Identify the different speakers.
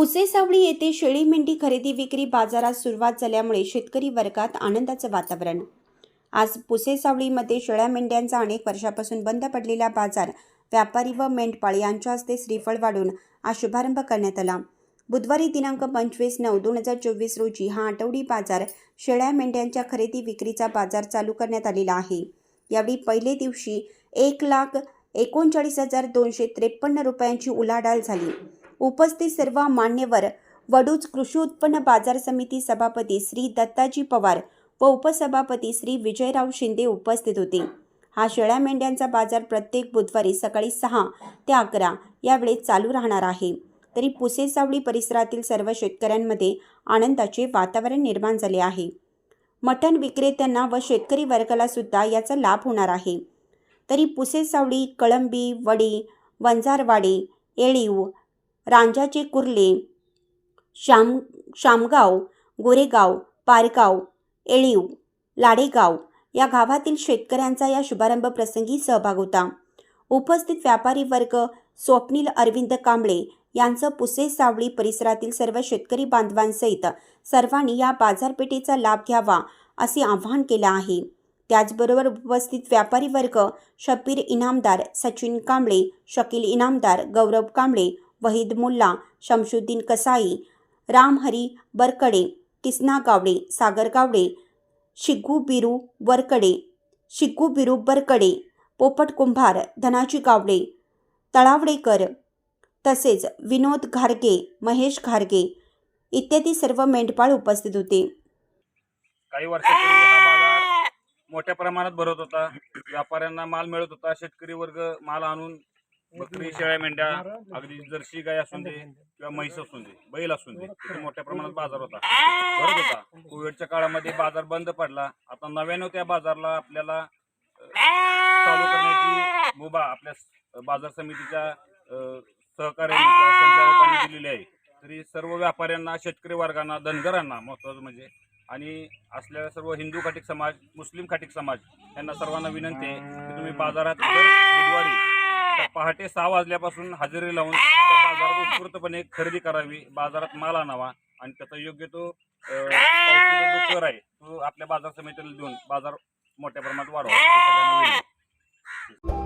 Speaker 1: पुसेसावळी येथे शेळी मेंढी खरेदी विक्री बाजारात सुरुवात झाल्यामुळे शेतकरी वर्गात आनंदाचं वातावरण. आज पुसेसावळीमध्ये शेळ्या मेंढ्यांचा अनेक वर्षापासून बंद पडलेला बाजार व्यापारी व मेंढपाळ यांच्या हस्ते श्रीफळ वाढून आज शुभारंभ करण्यात आला. बुधवारी दिनांक पंचवीस नऊ दोन हजार चोवीस रोजी हा आठवडी बाजार शेळ्या मेंढ्यांच्या खरेदी विक्रीचा बाजार चालू करण्यात आलेला आहे. यावेळी पहिले दिवशी एक लाख एकोणचाळीस हजार दोनशे त्रेपन्न रुपयांची उलाढाल झाली. उपस्थित सर्व मान्यवर वडूज कृषी उत्पन्न बाजार समिती सभापती श्री दत्ताजी पवार व उपसभापती श्री विजयराव शिंदे उपस्थित होते. हा शेळ्या मेंढ्यांचा बाजार प्रत्येक बुधवारी सकाळी सहा ते अकरा या वेळेत चालू राहणार आहे. तरी पुसेसावळी परिसरातील सर्व शेतकऱ्यांमध्ये आनंदाचे वातावरण निर्माण झाले आहे. मटण विक्रेत्यांना व शेतकरी वर्गाला सुद्धा याचा लाभ होणार आहे. तरी पुसेसावळी कळंबी वडी वंजारवाडी येळीव रांजाचे कुर्ले शाम शामगाव गोरेगाव पारगाव येळीव लाडेगाव या गावातील शेतकऱ्यांचा या शुभारंभ प्रसंगी सहभाग होता. उपस्थित व्यापारी वर्ग स्वप्नील अरविंद कांबळे यांचं पुसे सावळी परिसरातील सर्व शेतकरी बांधवांसहित सर्वांनी या बाजारपेठेचा लाभ घ्यावा असे आवाहन केलं आहे. त्याचबरोबर उपस्थित व्यापारी वर्ग शबीर इनामदार सचिन कांबळे शकील इनामदार गौरव कांबळे वहीद मुल्ला शमशुद्दीन कसाई रामहरी बरकडे किसना गावडे सागर गावडे शिग्गू बिरू वरकडे शिग्गू बिरू बरकडे पोपट कुंभार धनाजी गावडे तळावडेकर तसेच विनोद घारगे महेश घारगे इत्यादी सर्व मेंढपाळ उपस्थित होते.
Speaker 2: काही वर्षापूर्वी हा बाजार मोठ्या प्रमाणात भरत होता. व्यापाऱ्यांना माल मिळत होता. शेतकरी वर्ग माल आणून बकरी शेळ्या मेंढ्या अगदी जर्सी गाय असून दे किंवा म्हैस असून दे बैल असून दे तिथे मोठ्या प्रमाणात बाजार होता. भरत होता कोविडच्या काळामध्ये बाजार बंद पडला. आता नव्यानं त्या बाजारला आपल्याला चालू करण्याची मुभा आपल्या बाजार समितीच्या सहकार्याने दिलेली आहे. तरी सर्व व्यापाऱ्यांना शेतकरी वर्गांना धनगरांना महत्वाचं म्हणजे आणि असलेल्या सर्व हिंदू खाटीक समाज मुस्लिम खाटीक समाज यांना सर्वांना विनंती आहे की तुम्ही बाजारात बुधवारी पहाटे सहा वाजल्यापासून हजेरी लावून त्या बाजारात उत्स्फूर्तपणे खरेदी करावी. बाजारात माल आणावा आणि त्याचा योग्य तो अ, पावतीचा जो कर आहे तो आपल्या बाजार समितीला देऊन बाजार मोठ्या प्रमाणात वाढवा. ही सगळ्यांना विनंती.